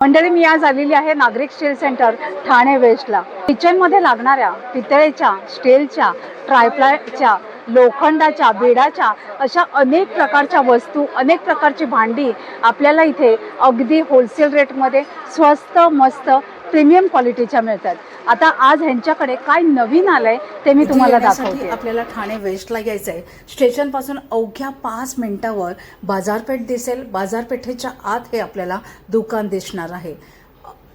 मंडळी मी आज आलेली आहे नागरिक स्टील सेंटर ठाणे वेस्टला. किचनमध्ये लागणाऱ्या पितळेच्या स्टीलच्या ट्रायप्लायच्या लोखंडाच्या बेडाच्या अशा अनेक प्रकारच्या वस्तू अनेक प्रकारची भांडी आपल्याला इथे अगदी होलसेल रेटमध्ये स्वस्त मस्त प्रीमियम क्वालिटीच्या मिळतात. आता आज ह्यांच्याकडे काय नवीन आलंय ते मी तुम्हाला दाखवते. आपल्याला ठाणे वेस्टला यायचं आहे स्टेशनपासून अवघ्या पाच मिनिटावर बाजारपेठ दिसेल. बाजारपेठेच्या आत हे आपल्याला दुकान दिसणार आहे.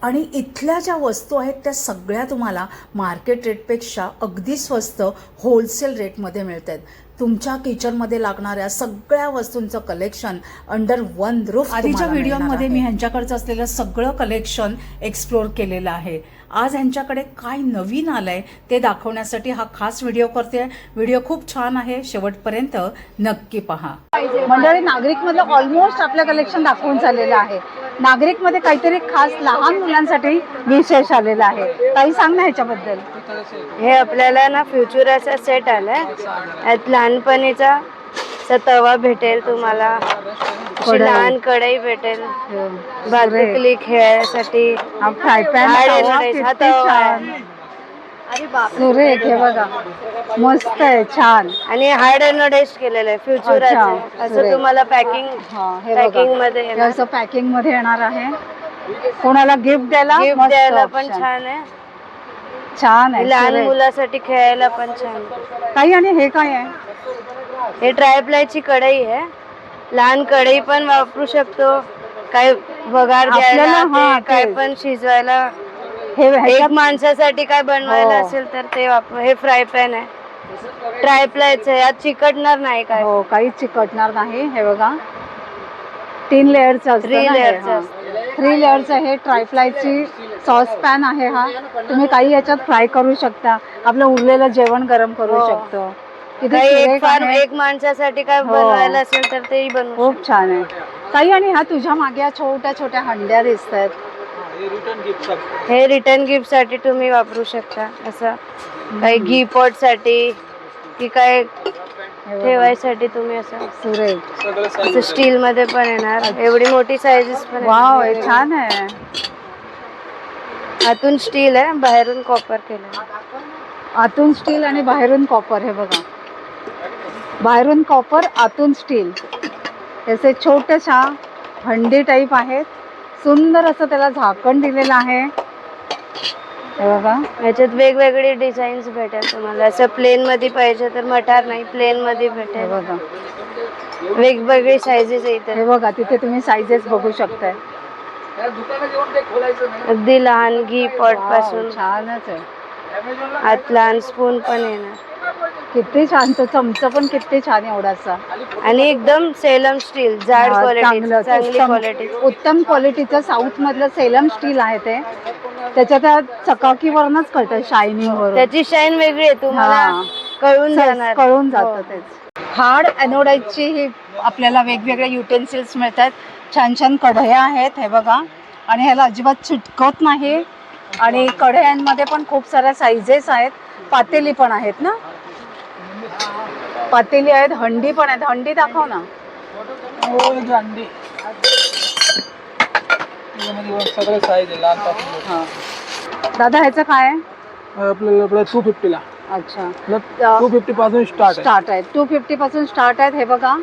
आणि इथल्या ज्या वस्तू आहेत त्या सगळ्या तुम्हाला मार्केट रेटपेक्षा अगदी स्वस्त होलसेल रेटमध्ये मिळत आहेत तुमच्या किचनमध्ये लागणाऱ्या सगळ्या वस्तूंचं कलेक्शन अंडर वन रूफ आधीच्या व्हिडिओमध्ये मी ह्यांच्याकडचं असलेलं सगळं कलेक्शन एक्सप्लोर केलेलं आहे. आज ह्यांच्याकडे काय नवीन आलंय ते दाखवण्यासाठी हा खास व्हिडिओ करते. व्हिडिओ खूप छान आहे. शेवटपर्यंत नक्की पहा. मंडळी नागरिकमधलं ऑलमोस्ट आपलं कलेक्शन दाखवून झालेलं आहे. नागरिकमध्ये काहीतरी खास लहान मुलांसाठी विशेष आलेला आहे. काही सांग ना ह्याच्याबद्दल. हे आपल्याला ना फ्युचराचा सेट आलाय. यात लहानपणीचा असा तवा भेटेल तुम्हाला. अशी कढई. लहान कढई भेटेल. भातुकली खेळायसाठी. हा फ्राय पॅन किती छान. अरे बाप सुरेख हे बघा मस्त आहे छान आणि हार्ड एनोडाइज केलेलं आहे फ्युचराचं अच्छा, असं सुरेख. तुम्हाला पॅकिंग हा हे पॅकिंगमध्ये हे येणार. असं पॅकिंगमध्ये येणार आहे कोणाला गिफ्ट द्यायला गिफ्ट मस्त द्यायला पण option. छान आहे छान आहे लहान सुरेख. मुलासाठी खेळायला पण छान आहे. काही आणि हे काय आहे हे ट्रायप्लायची कढई आहे लहान कढई पण वापरू शकतो काय वगार आपल्याला, द्यायला हा, ते काय तेच. पण शिजवायला हे एक ह्याच्यात माणसासाठी काय बनवायला हो. असेल तर ते वापर हे फ्राय पॅन आहे. ट्रायप्लायचं आहे. यात चिकटणार नाही काय? हो काहीच चिकटणार नाही. हे बघा. तीन लेअरचं Three layer चं थ्री लेअरचं हे. ट्रायफ्लायची सॉस पॅन आहे. हा. तुम्ही काही याच्यात फ्राय करू शकता. आपलं उरलेलं जेवण गरम करू हो. शकतो. किती काही एक सुरेख फार आहे. एक माणसासाठी काय हो. बनवायला असेल तर तेही बनवू खूप छान आहे. काही आणि ह्या तुझ्या मागे या छोट्या छोट्या हंड्या दिसत आहेत. हे रिटर्न गिफ्टसाठी. तुम्ही वापरू शकता. असं काही घी पॉटसाठी की काय ठेवायसाठी तुम्ही असं. सुरेख असं स्टील मध्ये पण येणार. एवढी मोठी साईजेस पण. वाव हे छान आहे. आतून स्टील आहे बाहेरून कॉपर केलं आतून स्टील आणि बाहेरून कॉपर हे बघा. बाहेरून कॉपर आतून स्टील याचे छोट्याशा हंडी टाईप आहेत. सुंदर असं त्याला झाकण दिलेलं आहे. हे बघा. याच्यात वेगवेगळे डिझाईन्स भेटेल तुम्हाला. असं प्लेन मध्ये पाहिजे तर मटार नाही प्लेन मध्ये हे भेटेल बघा. वेगवेगळी साईजेस येतात हे बघा तिथे तुम्ही साईजेस बघू शकताय. अगदी लहान घी पॉटपासून छानच आहे. आत लहान स्पून पण येणार. किती छान तो चमचा पण किती छान एवढासा. आणि एकदम सेलम स्टील जाड हा, क्वालिटी चांगलं, चांगली उत्तम- क्वालिटी उत्तम क्वालिटीचं साऊथ मधलं सेलम स्टील आहे ते. त्याच्या त्या चकाकीवरनच कळतं शायनिंग वरून. त्याची शाईन वेगळी आहे तुम्हाला हा. कळून सहज कळून हो. जातं तेच. हार्ड अॅनोडाईजची ही आपल्याला वेगवेगळे युटेन्सिल्स मिळतात. छान छान कढया आहेत हे बघा. आणि ह्याला अजिबात चिटकत नाही. आणि कढयांमध्ये पण खूप साऱ्या साईजेस आहेत. पातेली पण आहेत ना? पातेली आहेत हंडी पण आहेत. हंडी दाखव ना. हा. दादा ह्याचं काय आहे? आपल्याला टू फिफ्टीला अच्छा. टू फिफ्टी पासून स्टार्ट स्टार्ट आहेत टू फिफ्टी पासून स्टार्ट आहेत. हे बघा.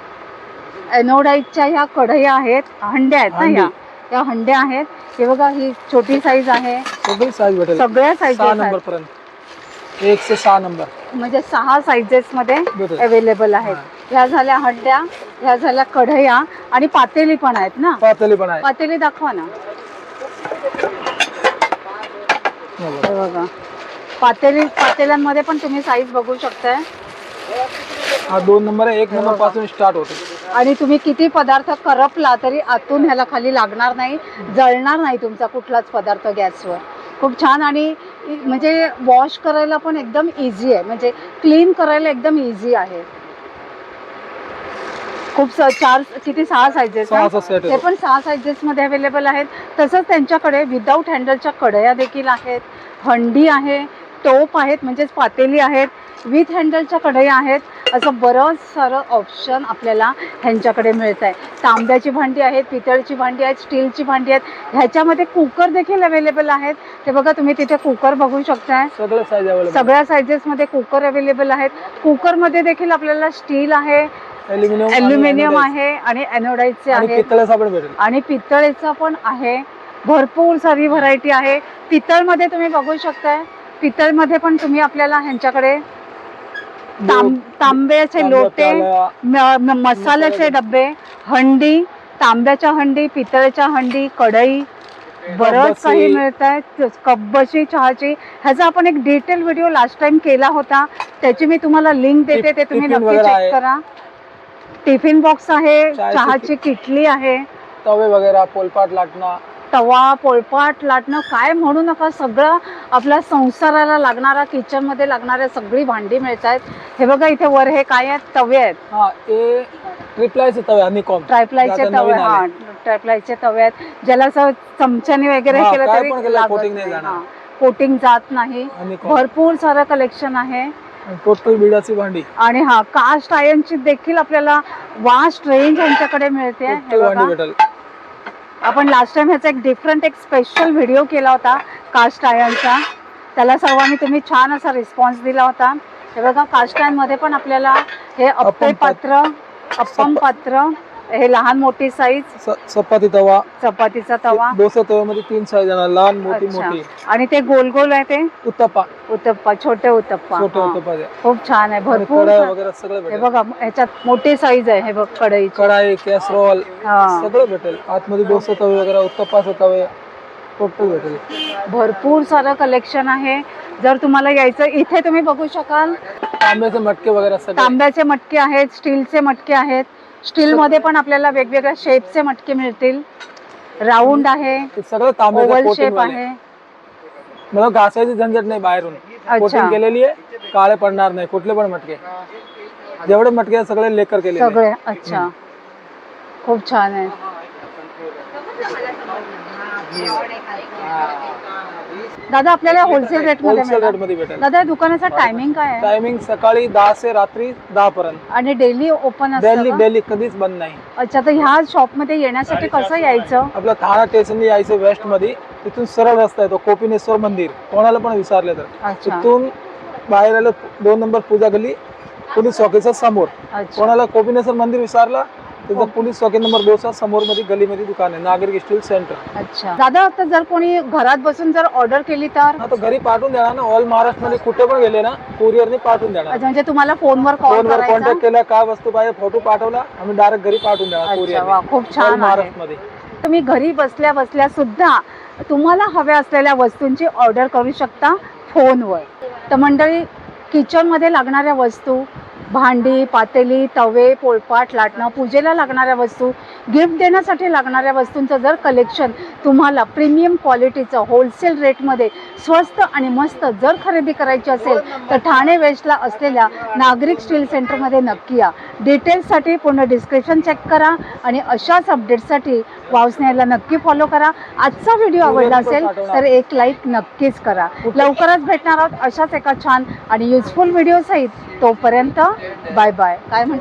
एनोडाईटच्या ह्या कढया आहेत. हंड्या आहेत ना. ह्या? या हंड्या आहेत. हे बघा ही छोटी साईज आहे. सगळी साईज भेटेल. सगळ्या सहा नंबर पर्यंत एक से सहा नंबर. म्हणजे सहा साईजेस मध्ये. अवेलेबल आहेत. ह्या झाल्या हंड्या ह्या झाल्या कढया आणि पातेली पण आहेत ना? पातळी पण आहे पातेली दाखवा ना. बघा. हे बघा. पातेली पातेल्यांमध्ये पण तुम्ही साईज बघू शकताय. हा दोन नंबर आहे. एक नंबरपासून स्टार्ट होतो. आणि तुम्ही किती पदार्थ करपला तरी आतून ह्याला खाली लागणार नाही जळणार नाही तुमचा कुठलाच पदार्थ गॅसवर. खूप छान आणि म्हणजे वॉश करायला पण एकदम इझी आहे. म्हणजे क्लीन करायला एकदम इझी आहे. खूप स- चार किती सहा set ते. पण सहा साईजेस मध्ये अवेलेबल आहेत. तसंच त्यांच्याकडे विदाऊट हँडलच्या कढया देखील आहेत. हंडी आहे टोप आहेत म्हणजेच पातेली आहेत. विथ हँडलच्या कढया आहेत. असं बरंच सारं ऑप्शन आपल्याला ह्यांच्याकडे मिळत आहे तांब्याची भांडी आहेत पितळची भांडी आहेत स्टीलची भांडी आहेत. ह्याच्यामध्ये कुकर देखील अवेलेबल आहेत. ते बघा तुम्ही तिथे कुकर बघू शकताय. सगळं साईज सगळ्या सायझेसमध्ये कुकर अवेलेबल आहेत. कुकरमध्ये देखील आपल्याला स्टील आहे ॲल्युमिनियम आहे आणि एनोडाईजचे भेटेल. आणि पितळेचा पण आहे. भरपूर सारी व्हरायटी आहे. पितळमध्ये तुम्ही बघू शकताय. पितळमध्ये पण तुम्ही आपल्याला ह्यांच्याकडे तांब तांब्याचे लोटे म- मसाल्याचे डबे हंडी तांब्याच्या हंडी पितळेच्या हंडी कढई बरंच. काही मिळत आहे कब्बशी चहाची ह्याचा आपण एक डिटेल व्हिडिओ लास्ट टाइम केला होता. त्याची मी तुम्हाला लिंक देते ते तुम्ही टिफिन नक्की वगैरे चेक. करा. टिफिन बॉक्स आहे चहाची चहाची किटली आहे. तवे वगैरे पोलपाट लाटणं. तवा पोळपाट लाटणं काय म्हणू नका सगळं आपल्या संसाराला लागणारा किचनमध्ये लागणाऱ्या सगळी भांडी मिळत आहेत हे बघा इथे वर हे काय आहेत? तवे आहेत. हा ते ट्रिपलायचे तवे हनीकॉम ट्रायप्लायचे आता तवे हा. ट्रायप्लायचे तवे आहेत. ज्याला असं चमच्याने वगैरे केलं तरी लागत नाही. हा, कोटिंग जात नाही. भरपूर सारं कलेक्शन आहे. टोटल बिडाची भांडी. आणि हा कास्ट आयर्नची देखील आपल्याला वास्ट रेंज यांच्याकडे मिळते. हे टोटल भांडी भेटेल आपण लास्ट टाइम ह्याचा एक डिफरंट एक स्पेशल व्हिडिओ केला होता कास्ट आयर्नचा त्याला सर्वांनी तुम्ही छान असा रिस्पॉन्स दिला होता. हे बघा कास्ट आयर्नमध्ये पण आपल्याला हे अप्पे पात्र अप्पम पात्र हे लहान मोठी साईज चपाती तवा. चपातीचा तवा. डोसा तव्यामध्ये तीन साईज येणार. लहान मोठी अच्छा. मोठी. आणि ते गोल गोल आहे ते? उत्तप्पा. उत्तप्पा छोटे उत्तप्पा. छोटे हा. उत्तप्पा द्या. खूप छान आहे. आणि भरपूर कढाई सा- वगैरे सगळं हे भेटेल. बघा ह्याच्यात मोठी साईज आहे. हे बघ कढई कढाई कॅसरोल हा. सगळं भेटेल. आतमध्ये डोसा तवे वगैरे उत्तप्पाचे तवे टोटल भेटेल. भरपूर सारं कलेक्शन आहे. जर तुम्हाला यायचं इथे तुम्ही बघू शकाल. तांब्याचे मटके वगैरे सगळे. तांब्याचे मटके आहेत स्टीलचे मटके आहेत. स्टील मध्ये पण आपल्याला वेगवेगळ्या शेपचे मटके मिळतील. राऊंड आहे. ते सगळं ओव्हल शेप. आहे. मला घासायची झंझट नाही बाहेरून. कोटिंग केलेली आहे. काळे पडणार नाही. कुठले पण मटके. जेवढे मटके आहेत, सगळे लेकर केले सगळे. अच्छा. खूप छान आहे. दादा आपल्याला होलसेल रेटमध्ये होलसेल रेटमध्ये भेटेल दादा या दुकानाचा टायमिंग काय आहे? टायमिंग सकाळी दहा ते रात्री दहा पर्यंत. आणि डेली ओपन डेली का? डेली कधीच बंद नाही. अच्छा तर ह्या शॉपमध्ये येण्यासाठी कसं यायचं? आपलं ठाणा स्टेशन यायचं वेस्टमध्ये तिथून सरळ रस्ता आहे तो कोपिनेश्वर मंदिर. कोणाला पण विचारले तर. अच्छा. तिथून बाहेर आलं दोन नंबर पूजा गली पोलीस चौकीच्या समोर. अच्छा. कोणाला कोपिनेश्वर मंदिर विचारला त्याचं पोलीस चौकी नंबर दोसा समोर मध्ये गलीमध्ये दुकान आहे नागरिक स्टील सेंटर. अच्छा. दादा आता जर कोणी घरात बसून जर ऑर्डर केली तर? हा तो घरी पाठवून देणार ना ऑल महाराष्ट्रमध्ये कुठे पण गेले ना कुरिअरने पाठवून देणार. अच्छा म्हणजे तुम्हाला फोनवर कॉल फोनवर करायचा? कॉन्टॅक्ट केला काय वस्तू पाहिजे फोटो पाठवला आम्ही डायरेक्ट घरी पाठवून देणार अच्छा कुरिअर वा खूप छान आहे. महाराष्ट्रमध्ये तुम्ही घरी बसल्या बसल्या सुद्धा तुम्हाला हव्या असलेल्या वस्तूंची ऑर्डर करू शकता फोनवर. तर मंडळी किचनमध्ये लागणाऱ्या वस्तू भांडी पातेली तवे पोळपाट लाटणं पूजेला लागणाऱ्या वस्तू गिफ्ट देण्यासाठी लागणाऱ्या वस्तूंचं जर कलेक्शन तुम्हाला प्रीमियम क्वालिटीचं होलसेल रेटमध्ये स्वस्त आणि मस्त जर खरेदी करायची असेल तर ठाणे वेस्टला असलेल्या नागरिक स्टील सेंटरमध्ये नक्की या. डिटेल्ससाठी पूर्ण डिस्क्रिप्शन चेक करा आणि अशाच अपडेट्ससाठी वावस्नेला नक्की फॉलो करा. आजचा व्हिडिओ आवडला असेल तर एक लाईक नक्कीच करा. लवकरच भेटणार आहोत अशाच एका छान आणि युजफुल व्हिडिओ सहित. तोपर्यंत बाय बाय काय म्हणतात